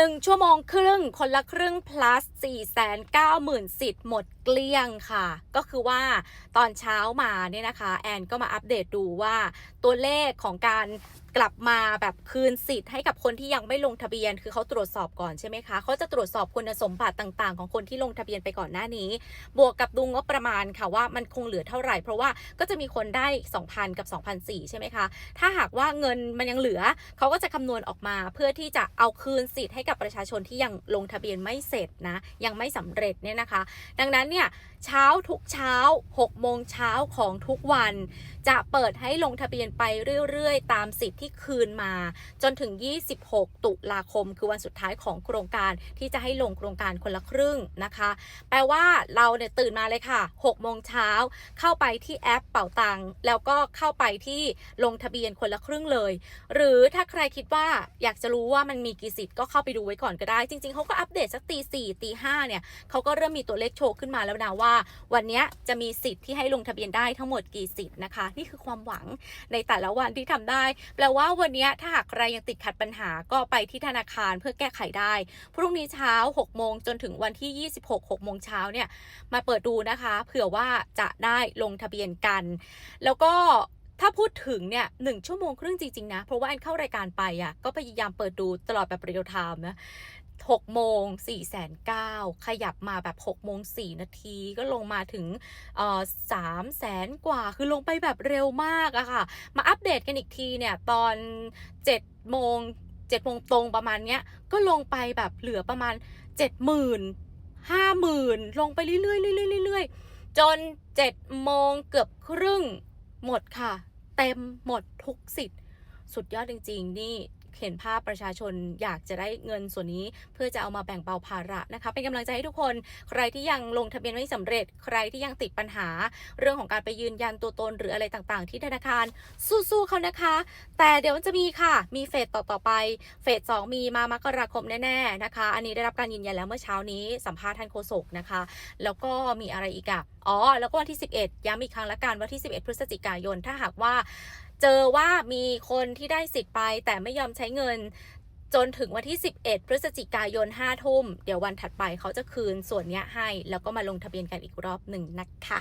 1 ชั่วโมงครึ่ง คนละครึ่ง plus 490,000 สิทธิ์หมดเกลี้ยงค่ะ ก็คือว่าตอนเช้ามาเนี่ยนะคะ แอนก็มาอัปเดตดูว่าตัวเลขของการกลับมาแบบคืนสิทธิ์ให้กับคนที่ยังไม่ลงทะเบียน คือเขาตรวจสอบก่อนใช่ไหมคะเขาจะตรวจสอบคุณสมบัติต่างๆ ของคนที่ลงทะเบียนไปก่อนหน้านี้ บวกกับดูงบประมาณค่ะว่ามันคงเหลือเท่าไหร่ เพราะว่าก็จะมีคนได้ 2,000 กับ 2,004ใช่ไหมคะ ถ้าหากว่าเงินมันยังเหลือเขาก็จะคำนวณออกมา เพื่อที่จะเอาคืนสิทธิ์ให้กับประชาชนที่ยังลงทะเบียนไม่เสร็จนะยังไม่สำเร็จเนี่ยนะคะ ดังนั้นเนี่ยเช้าทุกเช้า6โมงเช้าของทุกวัน จะเปิดให้ลงทะเบียนไปเรื่อยๆ ตามสิทธิ์ที่คืนมา จนถึง 26 ตุลาคม คือวันสุดท้ายของโครงการที่จะให้ลงโครงการคนละครึ่งนะคะ แปลว่าเราเนี่ยตื่นมาเลยค่ะ6โมงเช้าเข้าไปที่แอปเป่าตังแล้วก็เข้าไปที่ลงทะเบียนคนละครึ่งเลย หรือถ้าใครคิดว่าอยากจะรู้ว่ามันมีกี่สิทธิ์ก็เข้าไปดูไว้ก่อนก็ได้ จริงๆเขาก็อัปเดตสักตีสี่ตีห้าเนี่ยเขาก็เริ่มมีตัวเลขโชว์ขึ้นมาแล้วนะว่า วันนี้จะมีสิทธิ์ที่ให้ลงทะเบียนได้ทั้งหมดกี่สิทธิ์นะคะ นี่คือความหวังในแต่ละวันที่ทำได้ แปลว่าวันนี้ถ้าหากใครยังติดขัดปัญหาก็ไปที่ธนาคารเพื่อแก้ไขได้ พรุ่งนี้เช้า6โมงจนถึงวันที่ 26 6โมงเช้าเนี่ยมาเปิดดูนะคะเผื่อว่าจะได้ลงทะเบียนกัน แล้วก็ถ้าพูดถึงเนี่ยหนึ่งชั่วโมงครึ่งจริง ๆ นะ เพราะว่าแอนเข้ารายการไปอะก็พยายามเปิดดูตลอดแบบเรียลไทม์นะ 6โมง4แสน9ขยับมาแบบ6โมง4นาทีก็ลงมาถึงเอ่อ3แสนกว่าคือลงไปแบบเร็วมากอะค่ะ มาอัปเดตกันอีกทีเนี่ยตอน7โมง7โมงตรงประมาณเนี้ยก็ลงไปแบบเหลือประมาณ 70,000ห้าหมื่นลงไปเรื่อยๆเรื่อยๆเรื่อยๆจนเจ็ดโมงเกือบครึ่งหมดค่ะ เต็มหมดทุกสิทธิ์สุดยอดจริง ๆ นี่ เห็นภาพประชาชนอยากจะได้เงินส่วนนี้ เพื่อจะเอามาแบ่งเบาภาระนะคะ เป็นกำลังใจให้ทุกคน ใครที่ยังลงทะเบียนไม่สำเร็จ ใครที่ยังติดปัญหา เรื่องของการไปยืนยันตัวตนหรืออะไรต่างๆ ที่ธนาคาร สู้ๆเขานะคะ แต่เดี๋ยวมันจะมีค่ะ มีเฟสต่อๆไป เฟสสองมีมามกราคมแน่ๆนะคะ อันนี้ได้รับการยืนยันแล้วเมื่อเช้านี้สัมภาษณ์ท่านโฆษกนะคะ แล้วก็มีอะไรอีกอะอ๋อ แล้วก็วันที่ 11 ย้ำอีกครั้งละกันวันที่ 11 พฤศจิกายน ถ้าหากว่า เจอว่ามีคนที่ได้สิทธิ์ไป แต่ไม่ยอมใช้เงินจนถึงวันที่ 11 พฤศจิกายน 5 ทุ่ม เดี๋ยววันถัดไปเขาจะคืนส่วนนี้ให้ แล้วก็มาลงทะเบียนกันอีกรอบหนึ่งนะคะ